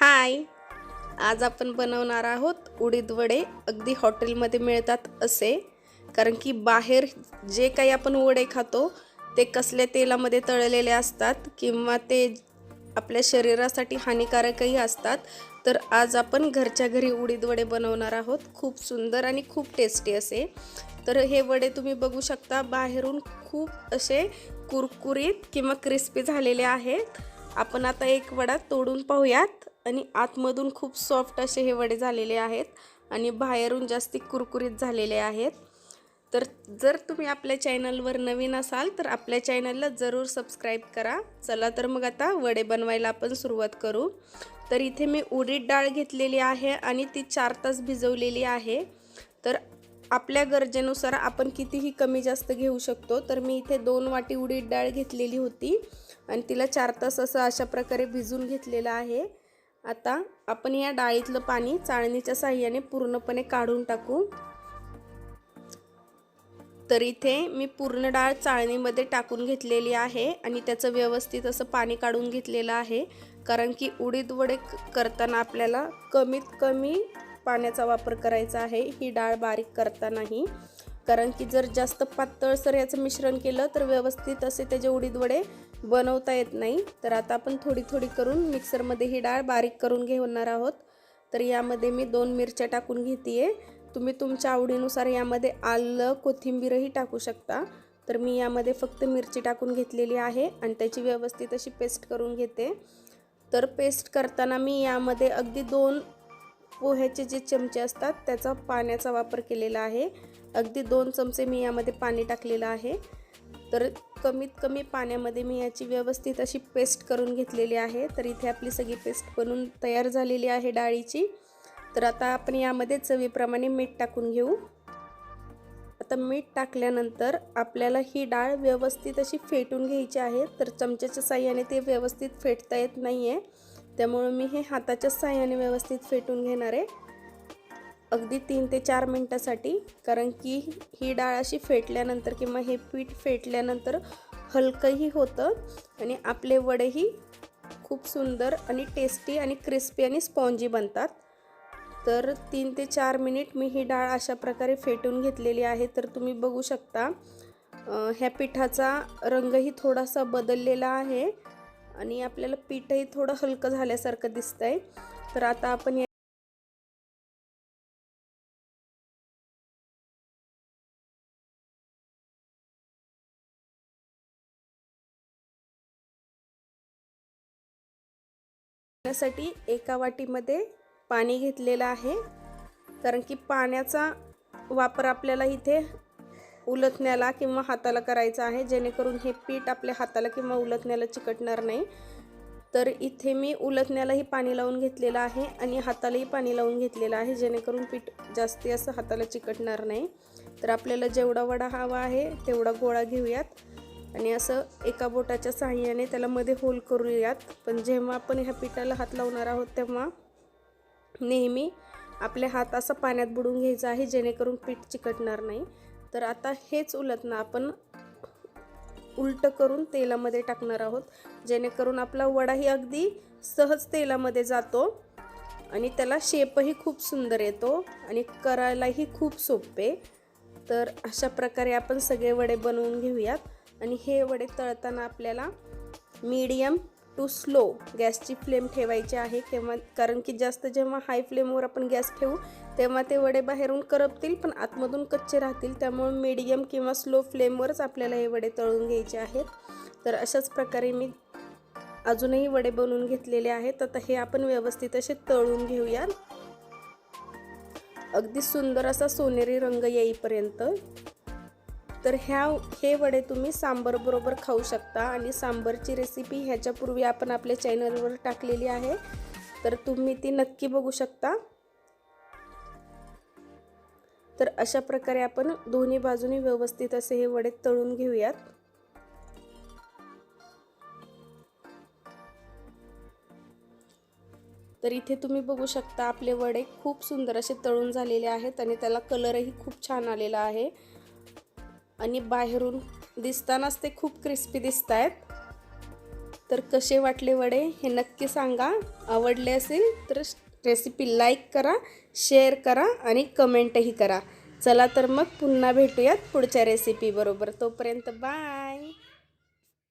हाय. आज आपण बनवणार आहोत उडीद वडे. अगदी हॉटेलमध्ये मिळतात असे. कारण की बाहेर जे काही आपण वडे खातो ते कसल्या तेलामध्ये तळलेले असतात किंवा ते आपल्या शरीरासाठी हानिकारकही असतात. तर आज आपण घरच्या घरी उडीद वडे बनवणार आहोत. खूप सुंदर आणि खूप टेस्टी असे. तर हे वडे तुम्ही बघू शकता. बाहेरून खूप असे कुरकुरीत किंवा क्रिस्पी झालेले आहेत. आपण आता एक वडा तोडून पाहूयात. आणि आतमधून खूप सॉफ्ट असे हे वडे झालेले आहेत. आणि बाहेरून जास्ती कुरकुरीत झालेले आहेत. तर जर तुम्ही आपल्या चॅनलवर नवीन असाल तर आपल्या चॅनलला जरूर सबस्क्राईब करा. चला तर मग आता वडे बनवायला आपण सुरुवात करू. तर इथे मी उडीद डाळ घेतलेली आहे आणि ती चार तास भिजवलेली आहे. तर आपल्या गरजेनुसार आपण कितीही कमी जास्त घेऊ शकतो. तर मी इथे दोन वाटी उडीद डाळ घेतलेली होती. आणि तिला चार तास असं अशा प्रकारे भिजून घेतलेलं आहे. आता आपण या डाळीतलं पाणी चाळणीच्या साह्याने पूर्णपणे काढून टाकू. तर इथे मी पूर्ण डाळ चाळणीमध्ये टाकून घेतलेली आहे आणि त्याचं व्यवस्थित असं पाणी काढून घेतलेलं आहे. कारण की उडीद वडे करताना आपल्याला कमीत कमी पाण्याचा वापर करायचा आहे. ही डाळ बारीक करतानाही. कारण की जर जास्त पातळसर याचं मिश्रण केलं तर व्यवस्थित असे त्याचे उडीद वडे बनवता येत नाही. तर आता आपण थोडी थोडी करून मिक्सरमध्ये ही डाळ बारीक करून घेणार आहोत. तर यामध्ये मी दोन मिरच्या टाकून घेते आहे तुम्ही तुमच्या आवडीनुसार यामध्ये आलं कोथिंबीरही टाकू शकता. तर मी यामध्ये फक्त मिरची टाकून घेतलेली आहे आणि त्याची व्यवस्थित अशी पेस्ट करून घेते. तर पेस्ट करताना मी यामध्ये अगदी दोन पोह्याचे जे चमचे असतात त्याचा पाण्याचा वापर केलेला आहे. अगदी दोन चमचे मी यामध्ये पाणी टाकलेलं आहे. तर कमीत कमी पाण्यामध्ये मी याची व्यवस्थित अशी पेस्ट करून घेतलेली आहे. तर इथे आपली सगळी पेस्ट बनून तयार झालेली आहे डाळीची. तर आता आपण यामध्ये चवीप्रमाणे मीठ टाकून घेऊ. आता मीठ टाकल्यानंतर आपल्याला ही डाळ व्यवस्थित अशी फेटून घ्यायची आहे. तर चमच्याच्या साह्याने ते व्यवस्थित फेटता येत नाही आहे त्यामुळं मी हे हाताच्या साह्याने व्यवस्थित फेटून घेणार आहे. अगदी तीन ते चार मिनटासाठी कारण की ही डाळ अशी फेटल्यानंतर किंवा हे पीठ फेटल्यानंतर हलकंही होतं आणि आपले वडेही खूप सुंदर आणि टेस्टी आणि क्रिस्पी आणि स्पॉन्जी बनतात. तर तीन ते चार मिनिट मी ही डाळ अशा प्रकारे फेटून घेतलेली आहे. तर तुम्ही बघू शकता ह्या पिठाचा रंगही थोडासा बदललेला आहे आणि आपल्याला पीठही थोडं हलकं झाल्यासारखं दिसतंय. तर आता आपण साठी एका वाटीमध्ये पाणी घेतलेलं आहे. कारण की पाण्याचा वापर आपल्याला इथे उलथण्याला किंवा हाताला करायचा आहे. जेणेकरून हे पीठ आपल्या हाताला किंवा उलथण्याला चिकटणार नाही. तर इथे मी उलथण्यालाही पाणी लावून घेतलेलं आहे आणि हातालाही पाणी लावून घेतलेलं आहे. जेणेकरून पीठ जास्ती असं हाताला चिकटणार नाही. तर आपल्याला जेवढा वडा हवा आहे तेवढा गोळा घेऊयात. आणि असं एका बोटाच्या साह्याने त्याला मध्ये होल करूयात. पण जेव्हा आपण ह्या पिठाला हात लावणार आहोत तेव्हा नेहमी आपले हात असं पाण्यात बुडून घ्यायचं आहे जेणेकरून पीठ चिकटणार नाही. तर आता हेच उलटणं आपण उलट करून तेलामध्ये टाकणार आहोत जेणेकरून आपला वडाही अगदी सहज तेलामध्ये जातो आणि त्याला शेपही खूप सुंदर येतो आणि करायलाही खूप सोपे. तर अशा प्रकारे आपण सगळे वडे बनवून घेऊयात. आणि हे वडे तळताना आपल्याला मीडियम टू स्लो गॅसची फ्लेम ठेवायची आहे. किंवा कारण की जास्त जेव्हा हाय फ्लेमवर आपण गॅस ठेवू तेव्हा ते वडे बाहेरून करपतील पण आतमधून कच्चे राहतील. त्यामुळे मीडियम किंवा स्लो फ्लेमवरच आपल्याला हे वडे तळून घ्यायचे आहेत. तर अशाच प्रकारे मी अजूनही वडे बनवून घेतलेले आहेत. आता हे आपण व्यवस्थित असे तळून घेऊया. अगदी सुंदर असा सोनेरी रंग येईपर्यंत. तर ह्या हे वडे तुम्ही सांबरबरोबर खाऊ शकता. आणि सांबरची रेसिपी ह्याच्यापूर्वी आपण आपल्या चॅनलवर टाकलेली आहे. तर तुम्ही ती नक्की बघू शकता. तर अशा प्रकारे आपण दोन्ही बाजूनी व्यवस्थित असे हे वडे तळून घेऊयात. तर इथे तुम्ही बघू शकता आपले वडे खूप सुंदर असे तळून झालेले आहेत आणि त्याला कलरही खूप छान आलेला आहे. आणि बाहेरून दिसतानाच ते खूप क्रिस्पी दिसत आहेत तर कसे वाटले वडे हे नक्की सांगा. आवडले असेल तर रेसिपी लाईक करा शेअर करा आणि कमेंटही करा. चला तर मग पुन्हा भेटूयात पुढच्या रेसिपीबरोबर तोपर्यंत बाय